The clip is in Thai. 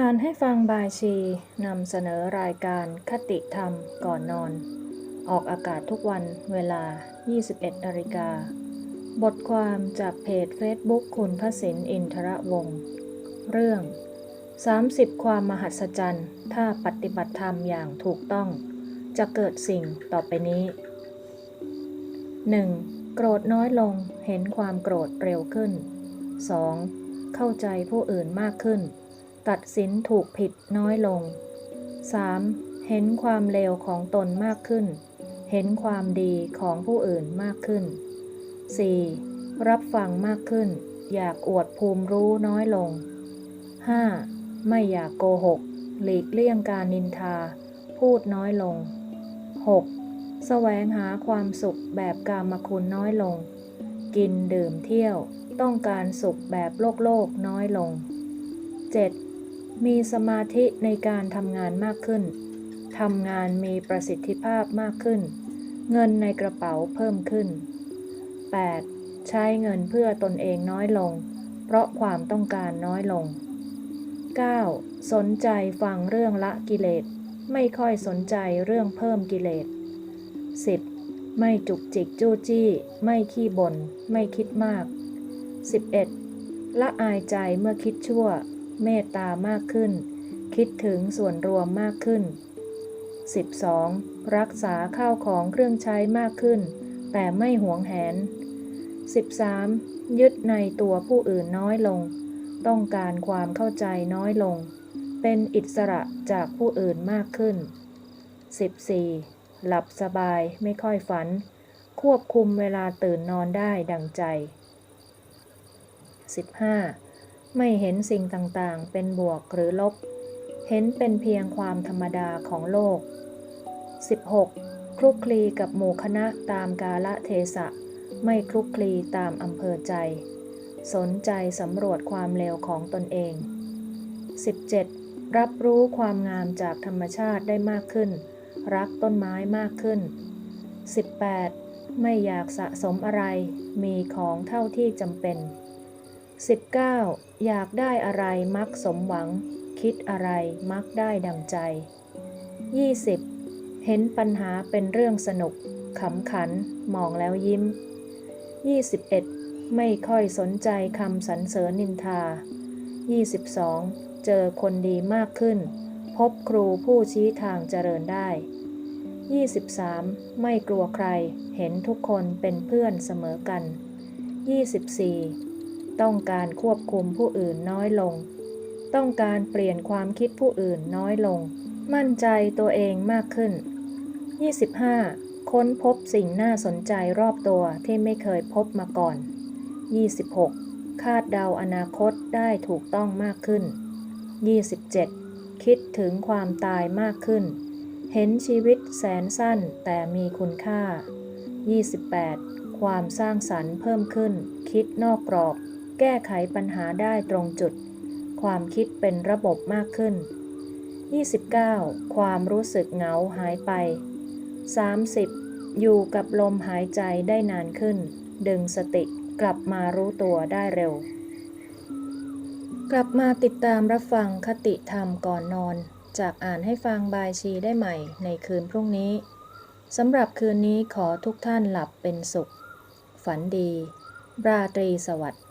อ่านให้ฟังบายชีนำเสนอรายการคติธรรมก่อนนอน ออกอากาศทุกวันเวลา 21นาฬิกา บทความจากเพจ Facebook คุณพระสินอินทระวงศ์เรื่อง 30 ความมหัศจรรย์ ถ้าปฏิบัติธรรมอย่างถูกต้อง จะเกิดสิ่งต่อไปนี้ 1. โกรธน้อยลงเห็นความโกรธเร็วขึ้น 2. เข้าใจผู้อื่นมากขึ้น ตัดสินถูกผิดน้อยลง 3. เห็นความเลวของตนมากขึ้น เห็นความดีของผู้อื่นมากขึ้น 4. รับฟังมากขึ้น อยากอวดภูมิรู้น้อยลง 5. ไม่อยากโกหก หลีกเลี่ยงการนินทา พูดน้อยลง 6. แสวงหาความสุขแบบกามคุณน้อยลง กินดื่มเที่ยว ต้องการสุขแบบโลกโลกน้อยลง 7. มีสมาธิในการทำงานมากขึ้น ทำงานมีประสิทธิภาพมากขึ้น เงินในกระเป๋าเพิ่มขึ้น 8. ใช้เงินเพื่อตนเองน้อยลง เพราะความต้องการน้อยลง 9. สนใจฟังเรื่องละกิเลส ไม่ค่อยสนใจเรื่องเพิ่มกิเลส 10. ไม่จุกจิกจู้จี้ ไม่ขี้บน่น ไม่คิดมาก 11. ละอายใจเมื่อคิดชั่ว เมตตามากขึ้น คิดถึงส่วนรวมมากขึ้น 12. รักษาข้าวของเครื่องใช้มากขึ้น แต่ไม่หวงแหน 13. ยึดในตัวผู้อื่นน้อยลง ต้องการความเข้าใจน้อยลง เป็นอิสระจากผู้อื่นมากขึ้น 14. หลับสบายไม่ค่อยฝัน ควบคุมเวลาตื่นนอนได้ดังใจ 15. ไม่เห็นสิ่งต่างๆ เป็นบวกหรือลบ เห็นเป็นเพียงความธรรมดาของโลก 16. คลุกคลีกับหมู่คณะตามกาละเทศะ ไม่คลุกคลีตามอำเภอใจ สนใจสำรวจความเลวของตนเอง 17. รับรู้ความงามจากธรรมชาติได้มากขึ้น รักต้นไม้มากขึ้น 18. ไม่อยากสะสมอะไร มีของเท่าที่จำเป็น 19. อยากได้อะไรมักสมหวัง คิดอะไรมักได้ดังใจ 20. เห็นปัญหาเป็นเรื่องสนุก ขำขัน มองแล้วยิ้ม 21. ไม่ค่อยสนใจคำสรรเสริญนินทา 22. เจอคนดีมากขึ้น พบครูผู้ชี้ทางเจริญได้ 23. ไม่กลัวใคร เห็นทุกคนเป็นเพื่อนเสมอกัน 24. ต้องการควบคุมผู้อื่นน้อยลง ต้องการเปลี่ยนความคิดผู้อื่นน้อยลง มั่นใจตัวเองมากขึ้น 25. ค้นพบสิ่งน่าสนใจรอบตัวที่ไม่เคยพบมาก่อน 26. คาดเดาอนาคตได้ถูกต้องมากขึ้น 27. คิดถึงความตายมากขึ้น เห็นชีวิตแสนสั้นแต่มีคุณค่า 28. ความสร้างสรรค์เพิ่มขึ้น คิดนอกกรอบ แก้ไขปัญหาได้ตรงจุด ความคิดเป็นระบบมากขึ้น 29. ความรู้สึกเหงาหายไป 30. อยู่กับลมหายใจได้นานขึ้น ดึงสติกลับมารู้ตัวได้เร็ว กลับมาติดตามรับฟังคติธรรมก่อนนอน จากอ่านให้ฟังบายชีได้ใหม่ในคืนพรุ่งนี้สำหรับคืนนี้ขอทุกท่านหลับเป็นสุข ฝันดี ราตรีสวัสดิ์